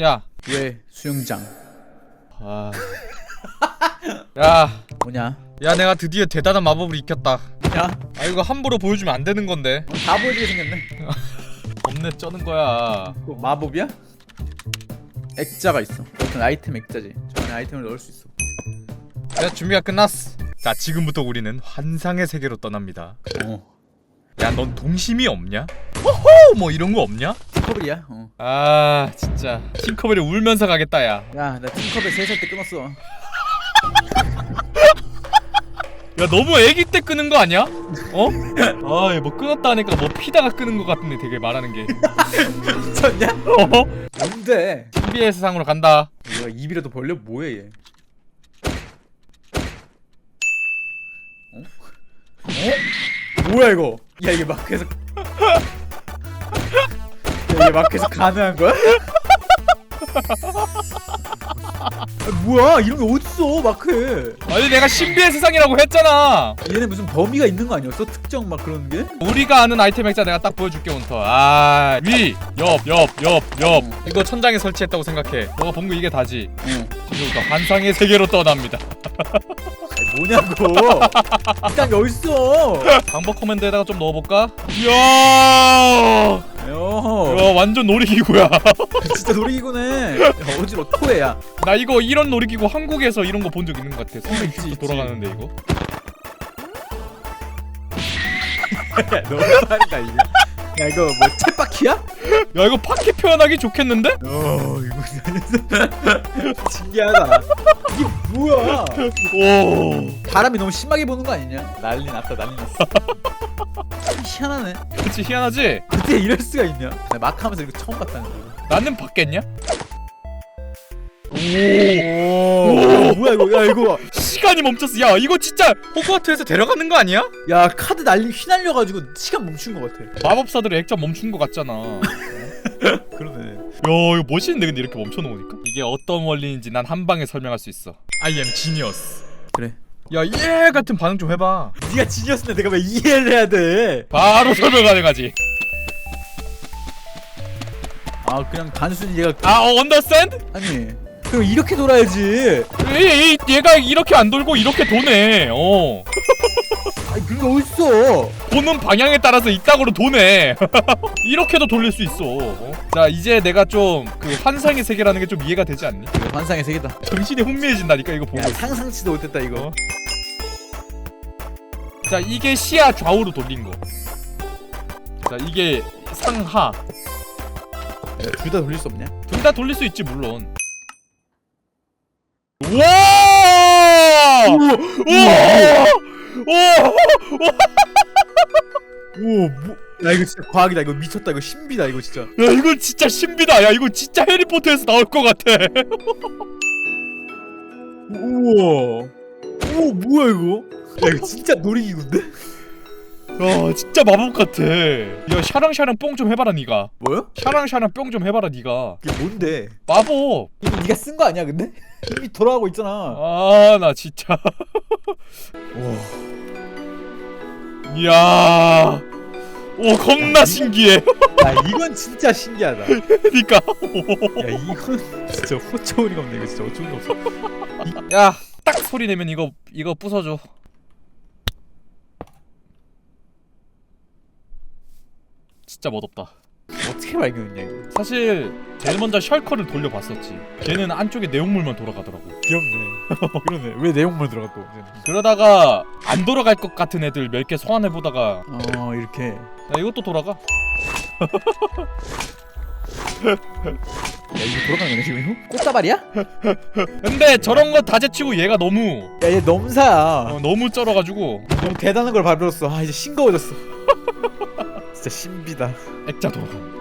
야, 왜 수영장 아, 야, 뭐냐 야, 내가 드디어 대단한 마법을 익혔다. 야 아 이거 함부로 보여주면 안 되는 건데. 다 보여주게 생겼네 겁내 쩌는 거야. 또 마법이야? 액자가 있어 어떤 아이템 액자지 저 안에 아이템을 넣을 수 있어 야, 준비가 끝났어. 자, 지금부터 우리는 환상의 세계로 떠납니다. 어 야, 넌 동심이 없냐? 호호, 뭐 이런 거 없냐? 팀컵이야 어. 아, 진짜 팅커벨이 울면서 가겠다, 야. 야나 팀컵에 3살 때 끊었어 야, 너무 애기 때 끄는 거 아니야? 어? 아, 얘뭐 끊었다 하니까 뭐 피다가 끄는 거 같은데 되게 말하는 게. 미쳤냐? 어? 뭔데? 신비의 세상으로 간다. 얘가 입이라도 벌려 뭐해 얘 어? 어? 뭐야 이거 야 이게 마크에서 야, 이게 마크에서 가능한 거야? 아, 뭐야 이런 게 어딨어 마크에 아니 내가 신비의 세상이라고 했잖아. 얘네 무슨 범위가 있는 거 아니었어? 특정 막 그런 게? 우리가 아는 아이템 액자 내가 딱 보여줄게 온터. 아, 위, 옆, 옆, 옆, 옆. 어. 이거 천장에 설치했다고 생각해. 너가 본 거 이게 다지. 응 지금부터 환상의 세계로 떠납니다. 뭐냐고 일단 게 어딨어 방법 코맨드에다가 좀 넣어볼까? 이야, 야 이거 완전 놀이기구야. 진짜 놀이기구네 야, 어지러 토해야 나 이거 이런 놀이기구 한국에서 이런 거 본 적 있는 것 같아. 있지, 있지. 360도 돌아가는데 이거. 너무 빠르다 이거 야 이거 뭐 챗바퀴야? 야 이거 파키 표현하기 좋겠는데? 어 이거 신기하다. 이게 뭐야? 오, 바람이 너무 심하게 부는 거 아니냐? 난리 났다 난리 났어. 참 희한하네. 그치 희한하지? 어떻게 이럴 수가 있냐? 나 마크 하면서 이거 처음 봤다는 거. 나는 받겠냐? 오, 오. 뭐야 이거? 야 이거 시간이 멈췄어. 야 이거 진짜 호그와트에서 데려가는 거 아니야? 야 카드 날리 휘날려가지고 시간 멈춘 거 같아 마법사들의 액자 멈춘 거 같잖아. 야 그러네 이거 멋있는데 근데 이렇게 멈춰놓으니까 이게 어떤 원리인지 난 한 방에 설명할 수 있어. I am genius. 그래 야예 같은 반응 좀 해봐. 네가 지니어스인데 내가 왜 이해를 해야 돼? 바로 설명 가능하지. 아 그냥 단순히 얘가 아 어, understand? 아니 그럼 이렇게 돌아야지 이, 이, 얘가 이렇게 안 돌고 이렇게 도네. 어. 아니 그게 어딨어 도는 방향에 따라서 이따구로 도네. 이렇게도 돌릴 수 있어. 어? 자 이제 내가 좀 그 환상의 세계라는 게 좀 이해가 되지 않니? 이거 환상의 세계다 정신이 혼미해진다니까 이거 보고. 야 상상치도 못했다 이거 어? 자 이게 시야 좌우로 돌린 거. 자 이게 상하. 둘 다 돌릴 수 없냐? 둘 다 돌릴 수 있지 물론. 와! 우와! 우와! 오, 뭐? 야 이거 진짜 과학이다. 이거 미쳤다. 이거 신비다. 이거 진짜. 야 이거 진짜 신비다. 야 이거 진짜 해리포터에서 나올 것 같아. 우와. 오, 뭐야 이거? 야 이거 진짜 놀이기구인데? 야 진짜 마법 같아. 야 샤랑샤랑 뽕 좀 해봐라 니가. 뭐야? 샤랑샤랑 뽕좀 해봐라 니가. 이게 뭔데? 마법. 이거 네가 쓴 거 아니야, 근데? 이미 돌아가고 있잖아. 아 나 진짜. 와. 이야. 오 겁나 신기해. 야 이건 진짜 신기하다. 그니까. 야 이건 진짜 호초리가 없네. 이거 진짜 어처구니 없어. 야, 딱 소리 내면 이거 이거 부숴줘. 진짜 멋없다. 어떻게 발견했냐 이거? 사실 제일 먼저 셜커를 돌려봤었지. 걔는 안쪽에 내용물만 돌아가더라고. 귀엽네. 그러네. 왜 내용물 들어가 또? 그러다가 안 돌아갈 것 같은 애들 몇 개 소환해 보다가 어 이렇게. 야 이것도 돌아가. 야 이거 돌아가는 거네 지금 이거? 꽃다발이야? 근데 저런 거 다 제치고 얘가 너무 야 얘 넘사야. 어, 너무 쩔어가지고 너무 대단한 걸 밟았어. 아 이제 싱거워졌어. 진짜 신비다. 액자 돌아가.